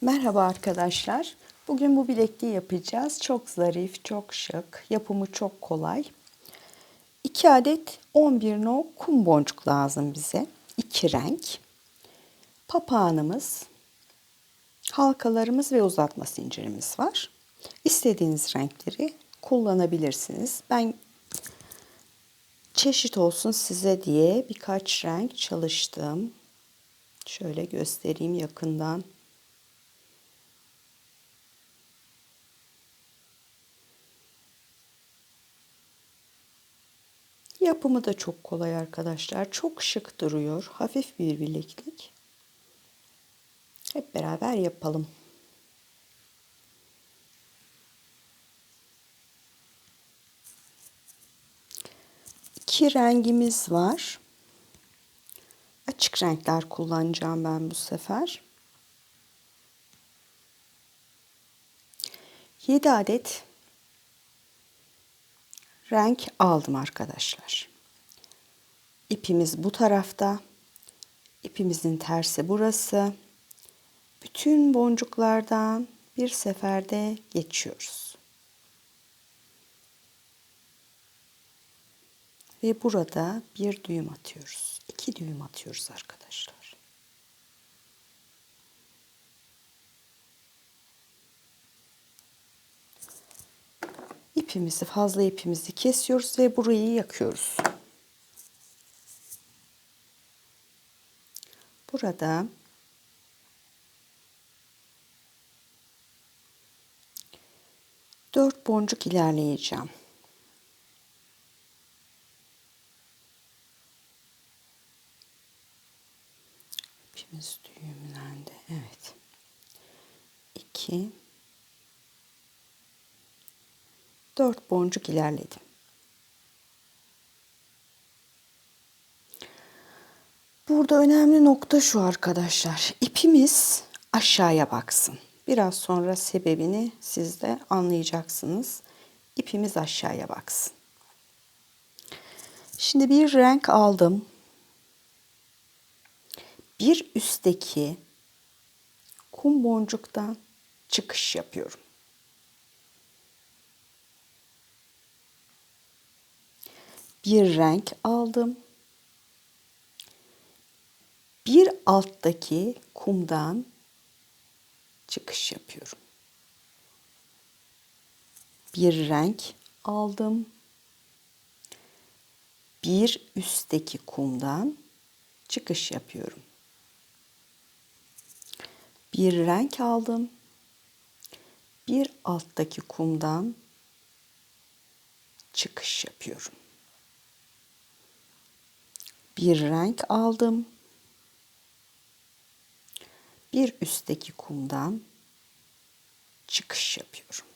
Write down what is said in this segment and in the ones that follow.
Merhaba arkadaşlar. Bugün bu bilekliği yapacağız. Çok zarif, çok şık, yapımı çok kolay. 2 adet 11 no kum boncuk lazım bize. 2 renk. Papağanımız, halkalarımız ve uzatma zincirimiz var. İstediğiniz renkleri kullanabilirsiniz. Ben çeşit olsun size diye birkaç renk çalıştım. Şöyle göstereyim yakından. Yapımı da çok kolay arkadaşlar. Çok şık duruyor. Hafif bir bileklik. Hep beraber yapalım. İki rengimiz var. Açık renkler kullanacağım ben bu sefer. 7 adet renk aldım arkadaşlar. İpimiz bu tarafta. İpimizin tersi burası. Bütün boncuklardan bir seferde geçiyoruz. Ve burada bir düğüm atıyoruz. İki düğüm atıyoruz arkadaşlar. İpimizi fazla ipimizi kesiyoruz ve burayı yakıyoruz. Burada dört boncuk ilerleyeceğim. İpimiz düğümlendi. Evet. İki. Dört boncuk ilerledim. Burada önemli nokta şu arkadaşlar. İpimiz aşağıya baksın. Biraz sonra sebebini siz de anlayacaksınız. İpimiz aşağıya baksın. Şimdi bir renk aldım. Bir üstteki kum boncuktan çıkış yapıyorum. Bir renk aldım. Bir alttaki kumdan çıkış yapıyorum. Bir renk aldım. Bir üstteki kumdan çıkış yapıyorum. Bir renk aldım. Bir alttaki kumdan çıkış yapıyorum. Bir renk aldım. Bir üstteki kumdan çıkış yapıyorum.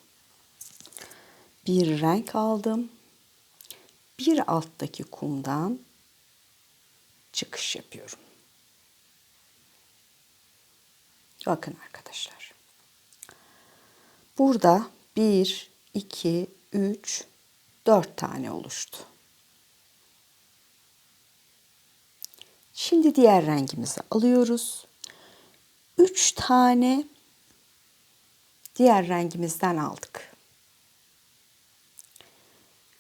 Bir renk aldım. Bir alttaki kumdan çıkış yapıyorum. Bakın arkadaşlar. Burada 1, 2, 3, 4 tane oluştu. Şimdi diğer rengimizi alıyoruz. 3 tane diğer rengimizden aldık.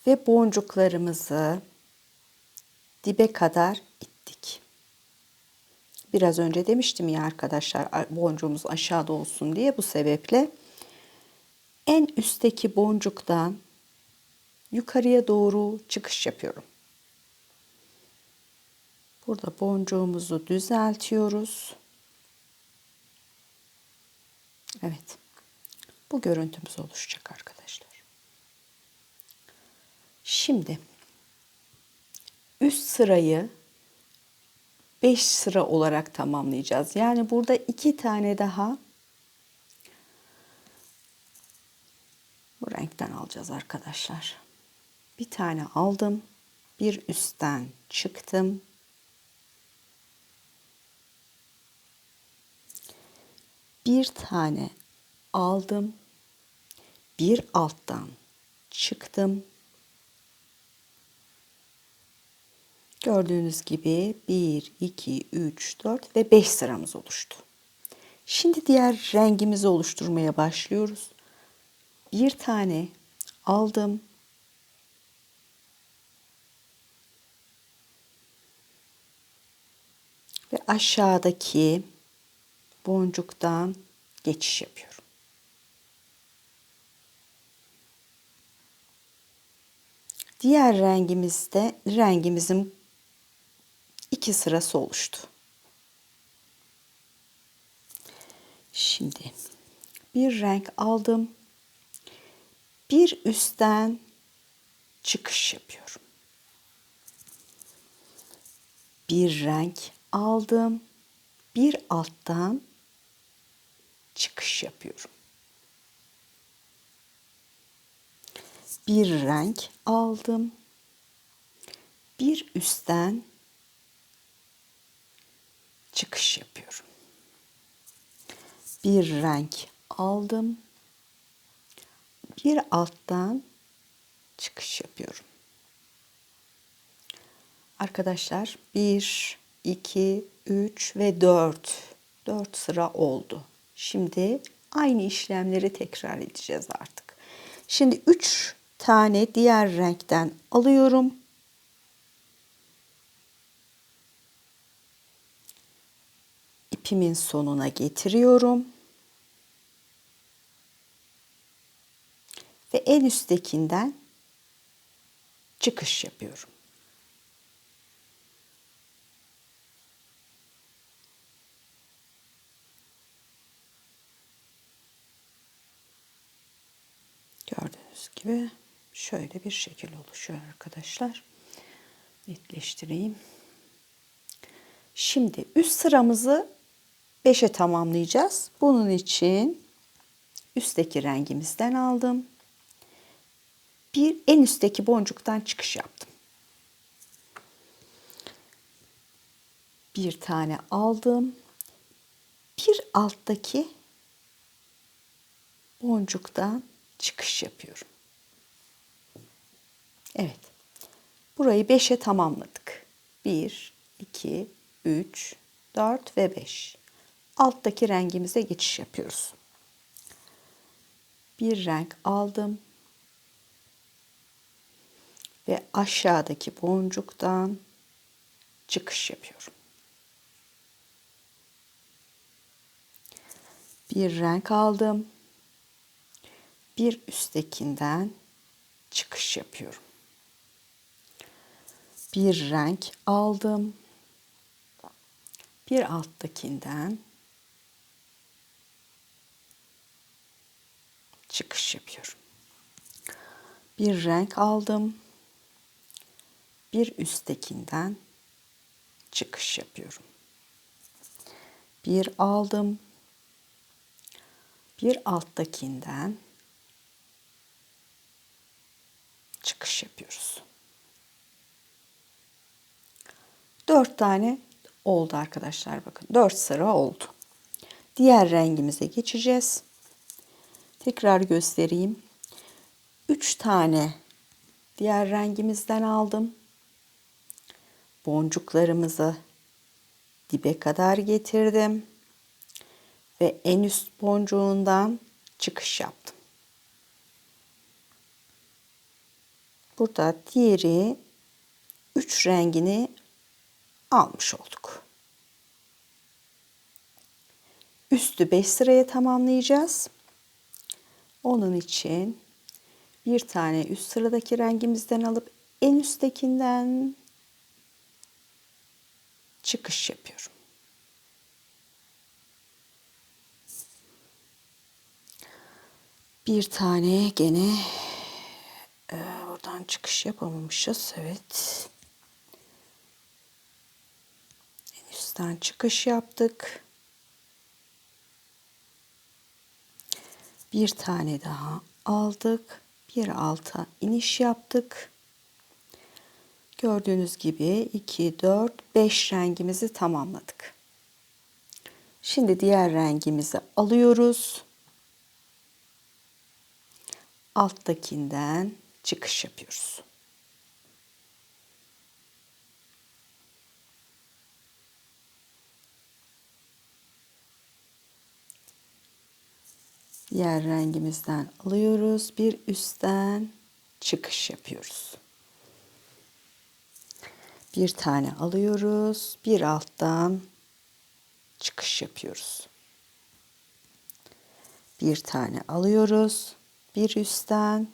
Ve boncuklarımızı dibe kadar ittik. Biraz önce demiştim ya arkadaşlar boncuğumuz aşağıda olsun diye bu sebeple en üstteki boncuktan yukarıya doğru çıkış yapıyorum. Burada boncuğumuzu düzeltiyoruz. Evet. Bu görüntümüz oluşacak arkadaşlar. Şimdi üst sırayı 5 sıra olarak tamamlayacağız. Yani burada iki tane daha bu renkten alacağız arkadaşlar. Bir tane aldım. Bir üstten çıktım. Bir tane aldım. Bir alttan çıktım. Gördüğünüz gibi 1, 2, 3, 4 ve 5 sıramız oluştu. Şimdi diğer rengimizi oluşturmaya başlıyoruz. Bir tane aldım. Ve aşağıdaki boncuktan geçiş yapıyorum. Diğer rengimizde rengimizin iki sırası oluştu. Şimdi bir renk aldım. Bir üstten çıkış yapıyorum. Bir renk aldım. Bir alttan çıkış yapıyorum. Bir renk aldım. Bir üstten çıkış yapıyorum. Bir renk aldım. Bir alttan çıkış yapıyorum. Arkadaşlar 1, 2, 3 ve 4. 4 sıra oldu. Şimdi aynı işlemleri tekrar edeceğiz artık. Şimdi 3 tane diğer renkten alıyorum. ipimin sonuna getiriyorum. Ve en üsttekinden çıkış yapıyorum. Gördüğünüz gibi şöyle bir şekil oluşuyor arkadaşlar. Netleştireyim. Şimdi üst sıramızı 5'e tamamlayacağız. Bunun için üstteki rengimizden aldım. Bir en üstteki boncuktan çıkış yaptım. Bir tane aldım. Bir alttaki boncuktan çıkış yapıyorum. Evet. Burayı 5'e tamamladık. 1, 2, 3, 4 ve 5 alttaki rengimize geçiş yapıyoruz. Bir renk aldım ve aşağıdaki boncuktan çıkış yapıyorum. Bir renk aldım. Bir üsttekinden çıkış yapıyorum. Bir renk aldım. Bir alttakinden çıkış yapıyorum. Bir renk aldım. Bir üsttekinden çıkış yapıyorum. Bir aldım. Bir alttakinden çıkış yapıyoruz. Dört tane oldu arkadaşlar bakın. Dört sıra oldu. Diğer rengimize geçeceğiz. Tekrar göstereyim. 3 tane diğer rengimizden aldım. Boncuklarımızı dibe kadar getirdim ve en üst boncuğundan çıkış yaptım. Burada diğeri 3 rengini almış olduk. Üstü 5 sıraya tamamlayacağız. Onun için bir tane üst sıradaki rengimizden alıp en üsttekinden çıkış yapıyorum. Bir tane gene e, buradan çıkış yapamamışız. Evet. En üstten çıkış yaptık. bir tane daha aldık. Bir alta iniş yaptık. Gördüğünüz gibi 2, 4, 5 rengimizi tamamladık. Şimdi diğer rengimizi alıyoruz. Alttakinden çıkış yapıyoruz. Diğer rengimizden alıyoruz. Bir üstten çıkış yapıyoruz. Bir tane alıyoruz. Bir alttan çıkış yapıyoruz. Bir tane alıyoruz. Bir üstten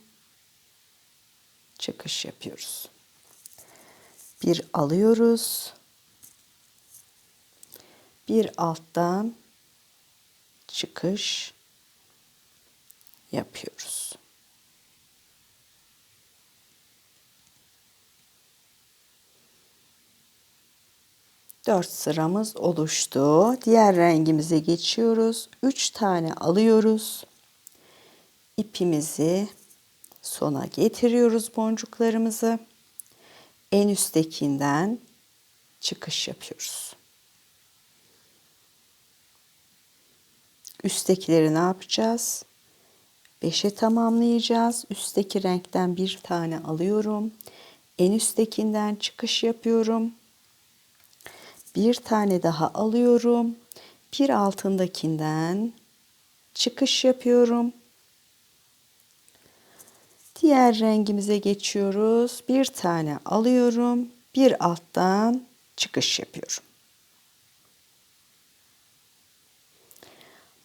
çıkış yapıyoruz. Bir alıyoruz. Bir alttan çıkış yapıyoruz. Dört sıramız oluştu. Diğer rengimize geçiyoruz. Üç tane alıyoruz. İpimizi sona getiriyoruz boncuklarımızı. En üsttekinden çıkış yapıyoruz. Üsttekileri ne yapacağız? 5'e tamamlayacağız. Üstteki renkten bir tane alıyorum. En üsttekinden çıkış yapıyorum. Bir tane daha alıyorum. Bir altındakinden çıkış yapıyorum. Diğer rengimize geçiyoruz. Bir tane alıyorum. Bir alttan çıkış yapıyorum.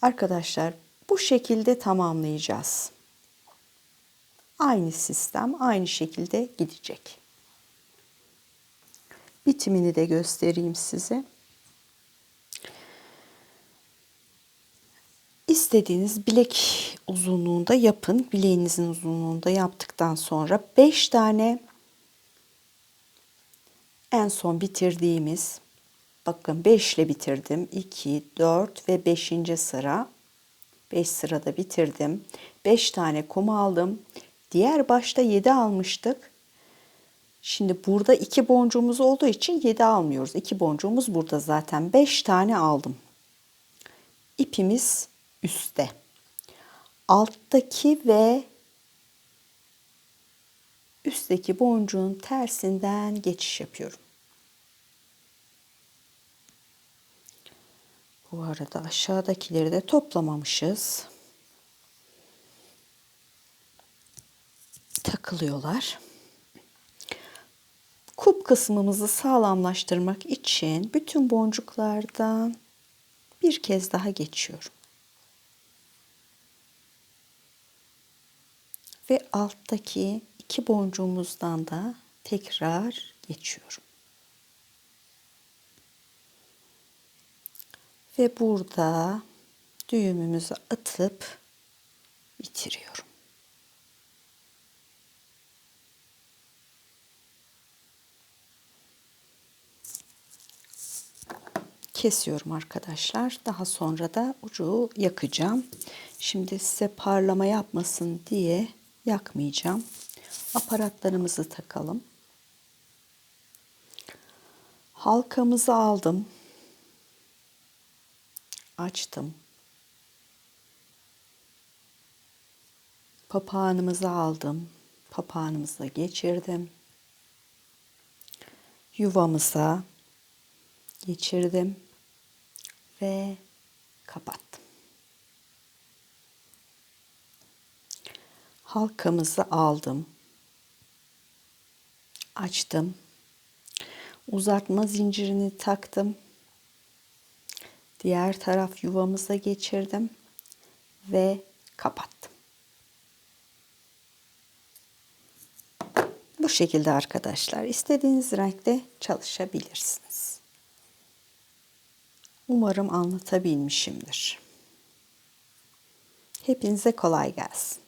Arkadaşlar bu şekilde tamamlayacağız. Aynı sistem aynı şekilde gidecek. Bitimini de göstereyim size. İstediğiniz bilek uzunluğunda yapın. Bileğinizin uzunluğunda yaptıktan sonra 5 tane en son bitirdiğimiz bakın 5 ile bitirdim. 2, 4 ve 5. sıra 5 sırada bitirdim. 5 tane kum aldım. Diğer başta 7 almıştık. Şimdi burada 2 boncuğumuz olduğu için 7 almıyoruz. 2 boncuğumuz burada zaten. 5 tane aldım. İpimiz üstte. Alttaki ve üstteki boncuğun tersinden geçiş yapıyorum. Bu arada aşağıdakileri de toplamamışız. Takılıyorlar. Kup kısmımızı sağlamlaştırmak için bütün boncuklardan bir kez daha geçiyorum. Ve alttaki iki boncuğumuzdan da tekrar geçiyorum. Ve burada düğümümüzü atıp bitiriyorum. Kesiyorum arkadaşlar. Daha sonra da ucu yakacağım. Şimdi size parlama yapmasın diye yakmayacağım. Aparatlarımızı takalım. Halkamızı aldım açtım. Papağanımızı aldım. Papağanımızla geçirdim. Yuvamıza geçirdim ve kapattım. Halkamızı aldım. Açtım. Uzatma zincirini taktım. Diğer taraf yuvamıza geçirdim ve kapattım. Bu şekilde arkadaşlar istediğiniz renkte çalışabilirsiniz. Umarım anlatabilmişimdir. Hepinize kolay gelsin.